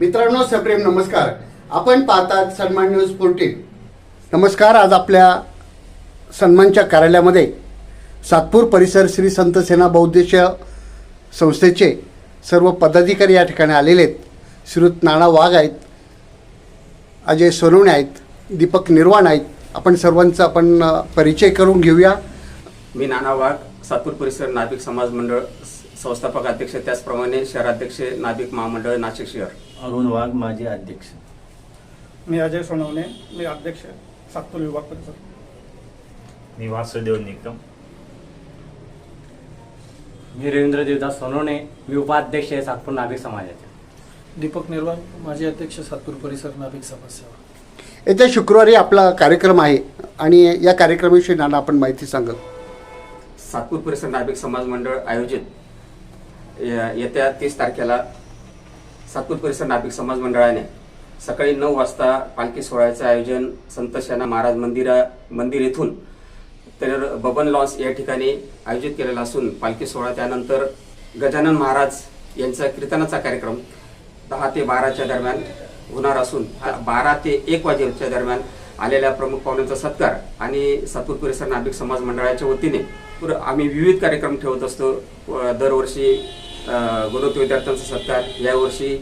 मित्रांनो सप्रेम नमस्कार. आपण पाहतात सन्मान न्यूज फोर्टीन नमस्कार आज आपल्या सन्मानच्या कार्यालयामध्ये सातपूर परिसर श्री संत सेना बौद्धेश संस्थेचे सर्व पदाधिकारी या ठिकाणी आलेले आहेत. श्रीयुत नाना वाघ आहेत अजय सोनवणे आहेत दीपक निर्वाण आहेत. आपण सर्वांचा आपण परिचय करून घेऊया. मी नाना वाघ सातपूर परिसर नाभिक समाज मंडळ संस्थापक अध्यक्ष त्याचप्रमाणे शहराध्यक्ष नाभिक महामंडळ नाशिक शहर. अरुण वाघ माझे अध्यक्ष. मी अजय सोनवणे मी अध्यक्ष सातपूर विभाग परिषद. मी वासुदेव निकम. मी रवींद्र देवदास सोनवणे मी उपाध्यक्ष आहे सातपूर नागरिक समाजाचे. दीपक निर्वाण माजी अध्यक्ष सातपूर परिसर नाभिक समाजसेवा. येत्या शुक्रवारी आपला कार्यक्रम आहे आणि या कार्यक्रमाविषयी नाना आपण माहिती सांगाल. सातपूर परिसर नाभिक समाज मंडळ आयोजित येत्या तीस तारखेला सातपूर परिसर नाभिक समाज मंडळाने सकाळी नऊ वाजता पालखी सोहळ्याचं आयोजन संत शेना महाराज मंदिरा मंदिर येथून तर बबन लॉन्स या ठिकाणी आयोजित केलेला असून पालखी सोहळा त्यानंतर गजानन महाराज यांचा कीर्तनाचा कार्यक्रम दहा ते बाराच्या दरम्यान होणार असून हा बारा ते एक वाजेच्या दरम्यान आलेल्या प्रमुख पाहुण्यांचा सत्कार आणि सातपूर परिसर नाभिक समाज मंडळाच्या वतीने आम्ही विविध कार्यक्रम ठेवत असतो. व दरवर्षी अ, विद्यार्थ्यांचा सत्कार. यावर्षी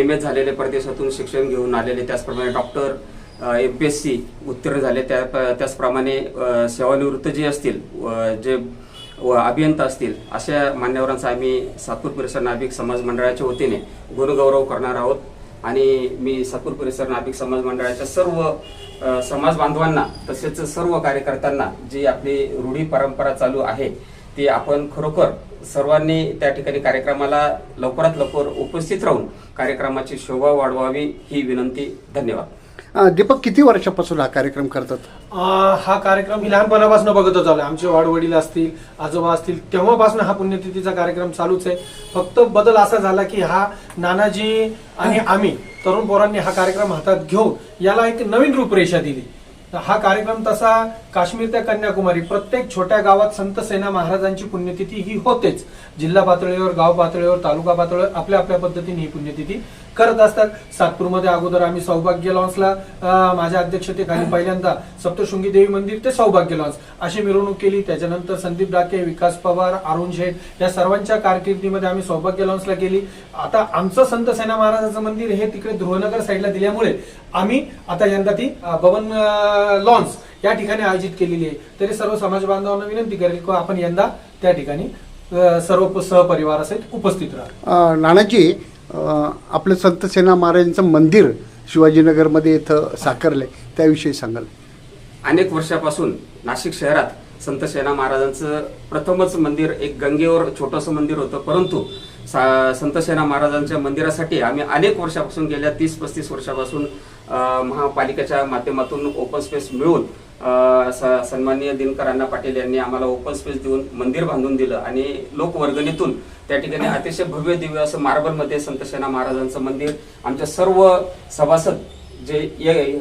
एम एस झालेले परदेशातून शिक्षण घेऊन आलेले त्याचप्रमाणे doctor M P S C उत्तीर्ण झाले. त्या त्याचप्रमाणे सेवानिवृत्त जे असतील व जे व अभियंता असतील अशा मान्यवरांचा आम्ही सातपूर परिसर नाभिक समाज मंडळाच्या वतीने गुणगौरव करणार आहोत. आणि मी सातपूर परिसर नाभिक समाज मंडळाच्या सर्व समाज बांधवांना तसेच सर्व कार्यकर्त्यांना जी आपली रूढी परंपरा चालू आहे ती आपण खरोखर सर्वांनी त्या ठिकाणी कार्यक्रमाला लवकरात लवकर उपस्थित राहून कार्यक्रमाची शोभा वाढवावी ही विनंती धन्यवाद. दीपक किती वर्षापासून हा कार्यक्रम करतात? हा कार्यक्रम मी लहानपणापासून बघतच आलोय. आमचे वाडवडील असतील आजोबा असतील तेव्हापासून हा पुण्यतिथीचा कार्यक्रम चालूच आहे. फक्त बदल असा झाला की हा नानाजी आणि आम्ही तरुण पोरांनी हा कार्यक्रम हातात घेऊन याला एक नवीन रूपरेषा दिली. हा कार्यक्रम तसा काश्मीर ते कन्याकुमारी प्रत्येक छोट्या गावात संत सेना महाराजांची पुण्यतिथी ही होतेच. जिल्हा पातळीवर गाव पातळीवर तालुका पातळीवर आपल्या आपल्या पद्धतीने ही पुण्यतिथी. करत असतात. सातपूरमध्ये अगोदर आम्ही सौभाग्य लॉन्सला माझ्या अध्यक्षतेखाली पहिल्यांदा सप्तशृंगी देवी मंदिर ते सौभाग्य लॉन्स अशी मिरवणूक केली. त्याच्यानंतर संदीप डाके विकास पवार अरुण शेठ या सर्वांच्या कारकिर्दीमध्ये आम्ही सौभाग्य लॉन्सला गेली आता आमचं संत सेना महाराजांचं मंदिर हे तिकडे ध्रुवनगर साईडला दिल्यामुळे आम्ही आता यंदा ती अं, लॉन्स या ठिकाणी आयोजित केलेली आहे. तरी सर्व समाज बांधवांना विनंती करेल की आपण यंदा त्या ठिकाणी सर्व सहपरिवारासहित उपस्थित राहा नानाजी आपलं संत सेना महाराजांचं मंदिर शिवाजीनगरमध्ये इथं साकारलंय. त्याविषयी सांगाल. अनेक वर्षापासून नाशिक शहरात संत सेना महाराजांचं प्रथमच मंदिर एक गंगेवर छोटंसं मंदिर होतं. परंतु सा- संत सेना महाराजांच्या मंदिरासाठी आम्ही अनेक वर्षापासून गेल्या तीस पस्तीस वर्षापासून महापालिकेच्या माध्यमातून ओपन स्पेस मिळून स- सन्माननीय दिनकर अण्णा पाटील यांनी आम्हाला ओपन स्पेस देऊन मंदिर बांधून दिलं आणि लोकवर्गणीतून त्या ठिकाणी अतिशय भव्य दिव्य असं मार्बलमध्ये संत सेना महाराजांचं मंदिर आमच्या सर्व सभासद जे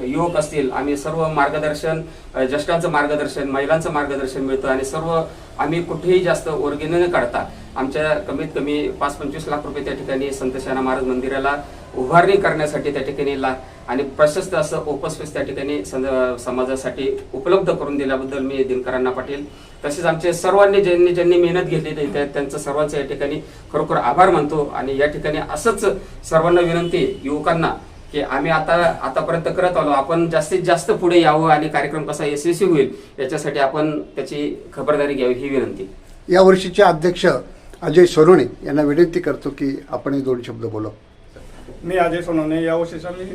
युवक असतील आम्ही सर्व मार्गदर्शन ज्येष्ठांचं मार्गदर्शन महिलांचं मार्गदर्शन मिळतं आणि सर्व आम्ही कुठेही जास्त वर्गीने न काढता आमच्या कमीत कमी पाच पंचवीस लाख रुपये त्या ठिकाणी संतशना महाराज मंदिराला उभारणी करण्यासाठी त्या ठिकाणी ला आणि प्रशस्त असं ओपन स्पेस त्या ठिकाणी समाजासाठी उपलब्ध करून दिल्याबद्दल मी दिनकरांना पाटील. तसेच आमचे सर्वांनी ज्यांनी ज्यांनी मेहनत घेतली आहे, त्यांचं सर्वांचं या ठिकाणी खरोखर आभार मानतो. आणि या ठिकाणी असंच सर्वांना विनंती युवकांना की आम्ही आता आतापर्यंत करत आलो. आपण जास्तीत जास्त पुढे यावं आणि कार्यक्रम कसा यशस्वी होईल याच्यासाठी आपण त्याची खबरदारी घ्यावी ही विनंती. या वर्षीचे अध्यक्ष अजय सोरोणे यांना विनंती करतो की आपण हे दोन शब्द बोला मी अजय सोनवणे या वर्षीचा मी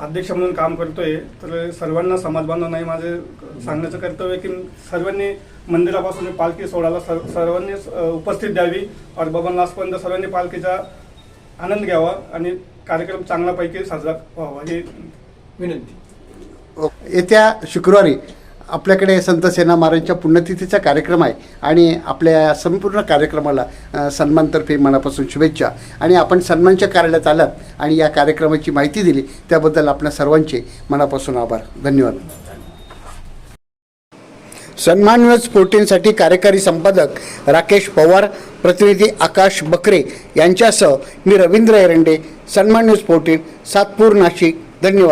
अध्यक्ष म्हणून काम करतोय. तर सर्वांना समाज बांधवांनाही माझे सांगण्याचं कर्तव्य की सर्वांनी मंदिरापासून पालखी सोडायला सर्व सर्वांनी उपस्थित द्यावी और बबन लासपर्यंत सर्वांनी पालखीचा आनंद घ्यावा आणि कार्यक्रम चांगल्यापैकी साजरा व्हावा. ही विनंती. येत्या शुक्रवारी आपल्याकडे संत सेना महाराजांच्या पुण्यतिथीचा कार्यक्रम आहे आणि आपल्या संपूर्ण कार्यक्रमाला सन्मानतर्फे मनापासून शुभेच्छा. आणि आपण सन्मानच्या कार्यालयात आलात आणि या कार्यक्रमाची माहिती दिली त्याबद्दल आपल्या सर्वांचे मनापासून आभार. धन्यवाद. सन्मान न्यूज फोर्टीनसाठी कार्यकारी संपादक राकेश पवार प्रतिनिधी आकाश बकरे यांच्यासह मी रवींद्र एरंडे सन्मान न्यूज फोर्टीन सातपूर नाशिक. धन्यवाद.